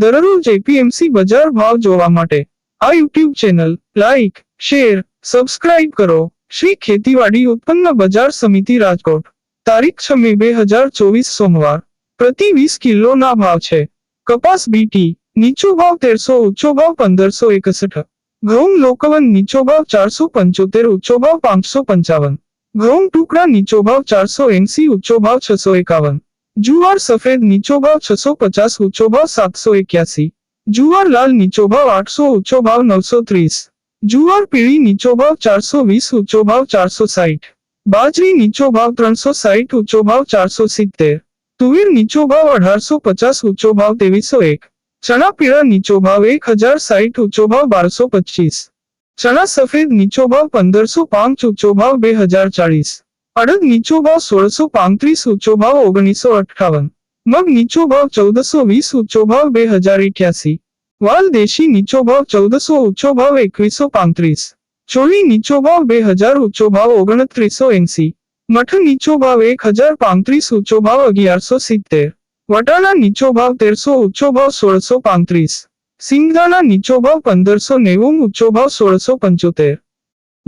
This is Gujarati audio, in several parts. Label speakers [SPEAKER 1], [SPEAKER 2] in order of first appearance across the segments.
[SPEAKER 1] દરરોજ એપીએમસી બજાર ભાવ જોવા માટે આ YouTube channel like share subscribe કરો. શ્રી ખેતીવાડી ઉત્પન્ન બજાર સમિતિ રાજકોટ. તારીખ છ મે બે હજાર ચોવીસ સોમવાર. પ્રતિ વીસ કિલોના ભાવ છે. કપાસ બીટી નીચો ભાવ તેરસો, ઊંચો ભાવ પંદરસો એકસઠ. ઘઉં લોકવન, નીચો ભાવ ચારસો પંચોતેર, ઊંચો ભાવ પાંચસો પંચાવન. ઘઉં ટુકડા, નીચો ભાવ ચારસો એંસી, ઊંચો ભાવ છસો એકાવન. જુવાર સફેદ નીચો ભાવ છસો પચાસ ઊંચો ભાવ સાતસો એક્યાસી. જુવાર લાલ નીચો ભાવ આઠસો ઊંચો ભાવ નવસો ત્રીસ. જુવાર પીળી નીચો ભાવ ચારસો વીસ ઊંચો ભાવ ચારસો સાઠ બાજરી નીચો ભાવ ત્રણસો સાહીઠ ઊંચો ભાવ ચારસો સિત્તેર. તુવેર નીચો ભાવ અઢારસો પચાસ ઊંચો ભાવ ત્રેવીસો એક. ચણા પીળા નીચો ભાવ એક હજાર સાહીઠ ઊંચો ભાવ બારસો પચીસ. ચણા સફેદ નીચો ભાવ પંદરસો પાંચ ઊંચો ભાવ બે હજાર ચાળીસ. અડદ નીચો ભાવ સોળસો પાંત્રીસ, ઊંચો ભાવ ઓગણીસો અઠ્ઠાવન. મગ નીચો ભાવ ચૌદસો વીસ, ઊંચો ભાવ બે હજાર અઠ્યાસી વાલ દેશી નીચો ભાવ ચૌદસો, ઊંચો ભાવ એકવીસો પાંત્રીસ. ચોળી નીચો ભાવ બે હજાર, ઊંચો ભાવ ઓગણત્રીસો એંસી. મઠ નીચો ભાવ એક હજાર પાંત્રીસ, ઊંચો ભાવ અગિયારસો સિત્તેર. વટાણા નીચો ભાવ તેરસો, ઊંચો ભાવ સોળસો પાંત્રીસ. સિંગદાણા નીચો ભાવ પંદરસો નેવું, ઊંચો ભાવ સોળસો પંચોતેર.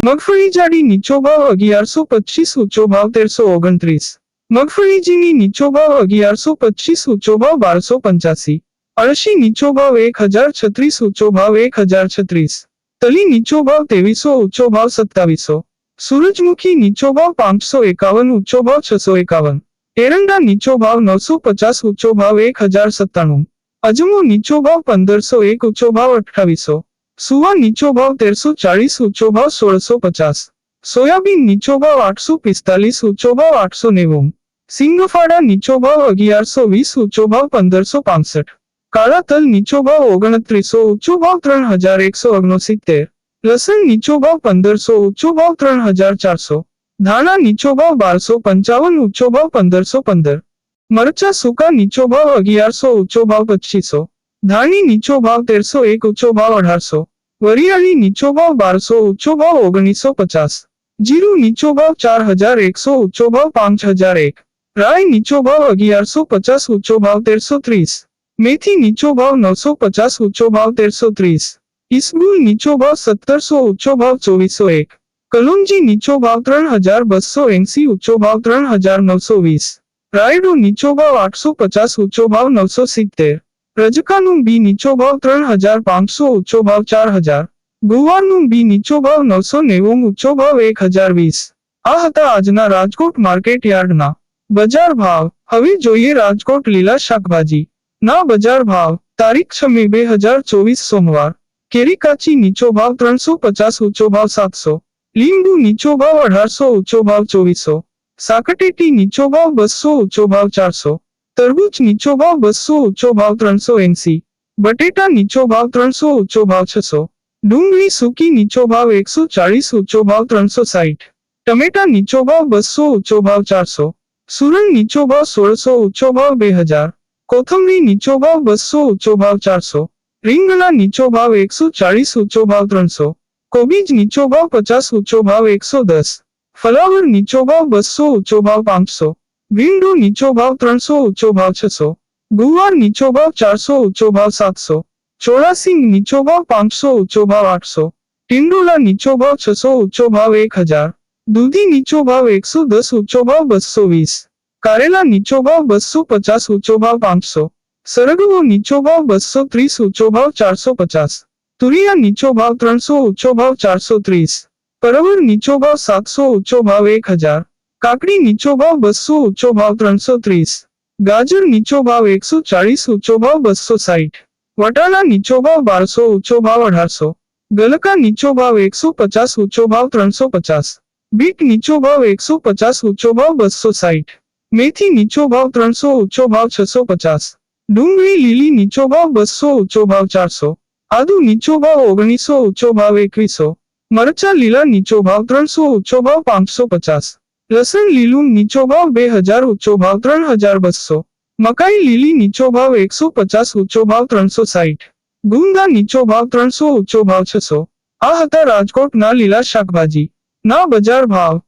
[SPEAKER 1] મગફળી જાડી નીચો ભાવ અગિયારસો પચીસ, ઊંચો ભાવ તેરસો ઓગણત્રીસ. મગફળી ઝીણી નીચો ભાવ અગિયારસો પચીસ, ઊંચો ભાવ બારસો પંચાસી અળસી નીચો ભાવ એક હજાર છત્રીસ, ઊંચો ભાવ એક હજાર છત્રીસ. તલી નીચો ભાવ ત્રેવીસો, ઊંચો ભાવ સત્તાવીસો. સૂરજમુખી નીચો ભાવ પાંચસો એકાવન, ઊંચો ભાવ છસો એકાવન. એરંડા નીચો ભાવ નવસો પચાસ, ઊંચો ભાવ એક હજાર સત્તાણું. અજમો નીચો ભાવ પંદરસો એક, ઊંચો ભાવ અઠ્ઠાવીસો. સુવા નીચો ભાવ તેરસો ચાળીસ ઊંચો ભાવ સોળસો પચાસ. સોયાબીન નીચો ભાવ આઠસો પિસ્તાલીસ ઊંચો ભાવ આઠસો નેવું. સિંગફાડા નીચો ભાવ અગિયારસો વીસ ઊંચો ભાવ પંદરસો પાસઠ. કાળા તલ નીચો ભાવ ઓગણત્રીસો ઊંચો ભાવ ત્રણ હજાર એકસો ઓગણસિત્તેર. લસણ નીચો ભાવ પંદરસો ઊંચો ભાવ ત્રણ હજાર ચારસો. ધાણા નીચો ભાવ બારસો પંચાવન ઊંચો ભાવ પંદરસો પંદર. મરચા સૂકા નીચો ભાવ અગિયારસો ઊંચો ભાવ પચીસો. ધાણી નીચો ભાવ તેરસો એક ઊંચો ભાવ અઢારસો. વરિયાળી નીચો ભાવ બારસો ઊંચો ભાવ ઓગણીસો પચાસ. જીરું નીચો ભાવ ચાર હજાર એકસો ઊંચો ભાવ પાંચ હજાર એક. રાય નીચો ભાવ અગિયારસો પચાસ ઊંચો ભાવ તેરસો ત્રીસ. મેથી નીચો ભાવ નવસો પચાસ ઊંચો ભાવ તેરસો ત્રીસ. ઇસબુલ નીચો ભાવ સત્તરસો ઊંચો ભાવ ચોવીસો એક. કલુંજી નીચો ભાવ ત્રણ હજાર બસો એંસી ઊંચો ભાવ ત્રણ હજાર નવસો વીસ. રાયડો નીચો ભાવ આઠસો પચાસ ઊંચો ભાવ નવસો સિત્તેર. રજકાનું બી નીચો ભાવ ત્રણ હજાર પાંચસો ઊંચો ભાવ ચાર હજાર. ગુવારનું બી નીચો ભાવ નવસો નેવું ઊંચો ભાવ એક હજાર વીસ. આ હતા આજના રાજકોટ માર્કેટ યાર્ડના. બજાર ભાવ. હવે જોઈએ રાજકોટ લીલા શાકભાજી. ના બજાર ભાવ. તારીખ છ મે બે હજાર ચોવીસ સોમવાર. કેરી કાચી નીચો ભાવ ત્રણસો પચાસ ઊંચો ભાવ સાતસો. લીંબુ નીચો ભાવ અઢારસો ઊંચો ભાવ ચોવીસો. સાકટેટી નીચો ભાવ બસો ઊંચો ભાવ ચારસો. તરબૂચ નીચો ભાવ બસો ઊંચો ભાવ ત્રણસો એંસી બટેટા નીચો ભાવ ત્રણસો ઊંચો ભાવ છસો ડુંગળી સૂકી નીચો ભાવ એકસો ચાળીસ ઊંચો ભાવ ત્રણસો સાઠ ટમેટા નીચો ભાવ બસો ઊંચો ભાવ ચારસો સુરણ નીચો ભાવ સોળસો ઊંચો ભાવ બે હજાર કોથમરી નીચો ભાવ બસો ઊંચો ભાવ ચારસો રીંગણા નીચો ભાવ એકસો ચાળીસ ઊંચો ભાવ ત્રણસો કોબીજ નીચો ભાવ પચાસ ઊંચો ભાવ એકસો દસ ફલાવર નીચો ભાવ બસો ઊંચો ભાવ પાંચસો ભીંડો નીચો ભાવ ત્રણસો ઊંચો ભાવ છસો. ગુવાર નીચો ભાવ ચારસો ઊંચો ભાવ સાતસો. ચોરાસી નીચો ભાવ પાંચસો ઊંચો ભાવ આઠસો. ટિંડોલા નીચો ભાવ છસો ઊંચો ભાવ એક હજાર. દૂધી નીચો ભાવ એકસો દસ ઊંચો ભાવ બસો વીસ. કારેલા નીચો ભાવ બસો પચાસ ઊંચો ભાવ પાંચસો. સરગવો નીચો ભાવ બસો ત્રીસ ઊંચો ભાવ ચારસો પચાસ. તુરિયા નીચો ભાવ ત્રણસો ઊંચો ભાવ ચારસો ત્રીસ. પરવળ નીચો ભાવ સાતસો ઊંચો ભાવ એક હજાર. કાકડી નીચો ભાવ બસો ઊંચો ભાવ ત્રણસો ત્રીસ. ગાજર નીચો ભાવ એકસો ચાળીસ ઊંચો ભાવ બસો સાઠ વટાણા નીચો ભાવ બારસો ઊંચો ભાવ અઢારસો. ગલકા નીચો ભાવ એકસો પચાસ ઊંચો ભાવ ત્રણસો પચાસ. બીટ નીચો ભાવ એકસો પચાસ ઊંચો ભાવ બસો સાઠ મેથી નીચો ભાવ ત્રણસો ઊંચો ભાવ છસો પચાસ. ડુંગળી લીલી નીચો ભાવ બસો ઊંચો ભાવ ચારસો. આદુ નીચો ભાવ ઓગણીસો ઊંચો ભાવ એકવીસો. મરચા લીલા નીચો ભાવ ત્રણસો ઊંચો ભાવ પાંચસો પચાસ. લસણ લીલું નીચો ભાવ બે હજાર, ઊંચો ભાવ ત્રણ હજાર બસો. મકાઈ લીલી નીચો ભાવ એકસો પચાસ, ઊંચો ભાવ ત્રણસો સાઠ ગુંદા નીચો ભાવ ત્રણસો, ઊંચો ભાવ છસો. આ હતા રાજકોટના લીલા શાકભાજી. ના બજાર ભાવ.